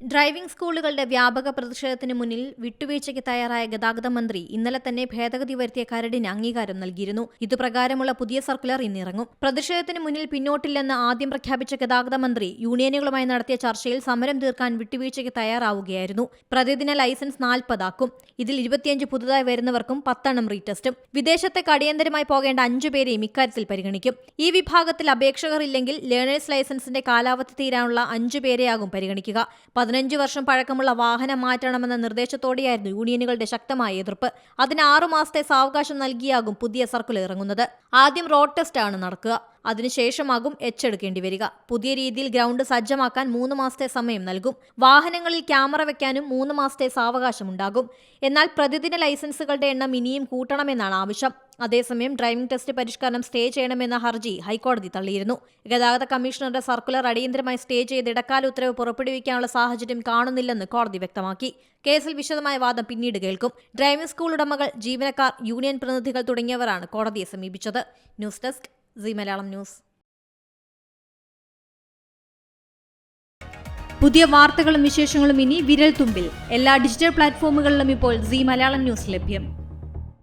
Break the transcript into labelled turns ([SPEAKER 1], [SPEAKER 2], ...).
[SPEAKER 1] Driving സ്കൂളുകളുടെ വ്യാപക പ്രതിഷേധത്തിന് മുന്നിൽ വിട്ടുവീഴ്ചയ്ക്ക് തയ്യാറായ ഗതാഗത മന്ത്രി ഇന്നലെ തന്നെ ഭേദഗതി വരുത്തിയ കരടിന് അംഗീകാരം നൽകിയിരുന്നു. ഇതുപ്രകാരമുള്ള പുതിയ സർക്കുലർ ഇന്നിറങ്ങും. പ്രതിഷേധത്തിന് മുന്നിൽ പിന്നോട്ടില്ലെന്ന് ആദ്യം പ്രഖ്യാപിച്ച ഗതാഗത മന്ത്രി യൂണിയനുകളുമായി നടത്തിയ ചർച്ചയിൽ സമരം തീർക്കാൻ വിട്ടുവീഴ്ചയ്ക്ക് തയ്യാറാവുകയായിരുന്നു. പ്രതിദിന ലൈസൻസ് നാൽപ്പതാക്കും. ഇതിൽ ഇരുപത്തിയഞ്ച് പുതുതായി വരുന്നവർക്കും പത്തെണ്ണം റീടെസ്റ്റും. വിദേശത്തേക്ക് കടിയന്തരമായി പോകേണ്ട അഞ്ചു പേരെയും ഇക്കാര്യത്തിൽ പരിഗണിക്കും. ഈ വിഭാഗത്തിൽ അപേക്ഷകർ ഇല്ലെങ്കിൽ ലേണേഴ്സ് ലൈസൻസിന്റെ കാലാവധി തീരാനുള്ള അഞ്ചു പേരെയാകും പരിഗണിക്കുക. പതിനഞ്ച് വർഷം പഴക്കമുള്ള വാഹനം മാറ്റണമെന്ന നിർദ്ദേശത്തോടെയായിരുന്നു യൂണിയനുകളുടെ ശക്തമായ എതിർപ്പ്. അതിന് ആറുമാസത്തെ സാവകാശം നൽകിയാകും പുതിയ സർക്കുലർ ഇറങ്ങുന്നത്. ആദ്യം റോഡ് ടെസ്റ്റ് ആണ് നടക്കുക. അതിനുശേഷമാകും എച്ച് എടുക്കേണ്ടി വരിക. പുതിയ രീതിയിൽ ഗ്രൗണ്ട് സജ്ജമാക്കാൻ മൂന്ന് മാസത്തെ സമയം നൽകും. വാഹനങ്ങളിൽ ക്യാമറ വെക്കാനും മൂന്ന് മാസത്തെ സാവകാശമുണ്ടാകും എന്നാൽ പ്രതിദിന ലൈസൻസുകളുടെ എണ്ണം ഇനിയും കൂട്ടണമെന്നാണ് ആവശ്യം. അതേസമയം ഡ്രൈവിംഗ് ടെസ്റ്റ് പരിഷ്കരണം സ്റ്റേ ചെയ്യണമെന്ന ഹർജി ഹൈക്കോടതി തള്ളിയിരുന്നു. ഗതാഗത കമ്മീഷണറുടെ സർക്കുലർ അടിയന്തരമായി സ്റ്റേ ചെയ്ത് ഇടക്കാല ഉത്തരവ് പുറപ്പെടുവിക്കാനുള്ള സാഹചര്യം കാണുന്നില്ലെന്ന് കോടതി വ്യക്തമാക്കി. കേസിൽ വിശദമായ വാദം പിന്നീട് കേൾക്കും. ഡ്രൈവിംഗ് സ്കൂൾ ഉടമകൾ ജീവനക്കാർ യൂണിയൻ പ്രതിനിധികൾ തുടങ്ങിയവരാണ് കോടതിയെ സമീപിച്ചത്. News desk C Malayalam news. പുതിയ വാർത്തകളും വിശേഷങ്ങളും ഇനി വിരൽ തുമ്പിൽ എല്ലാ ഡിജിറ്റൽ പ്ലാറ്റ്ഫോമുകളിലും ഇപ്പോൾ സി മലയാളം ന്യൂസ് ലഭ്യം.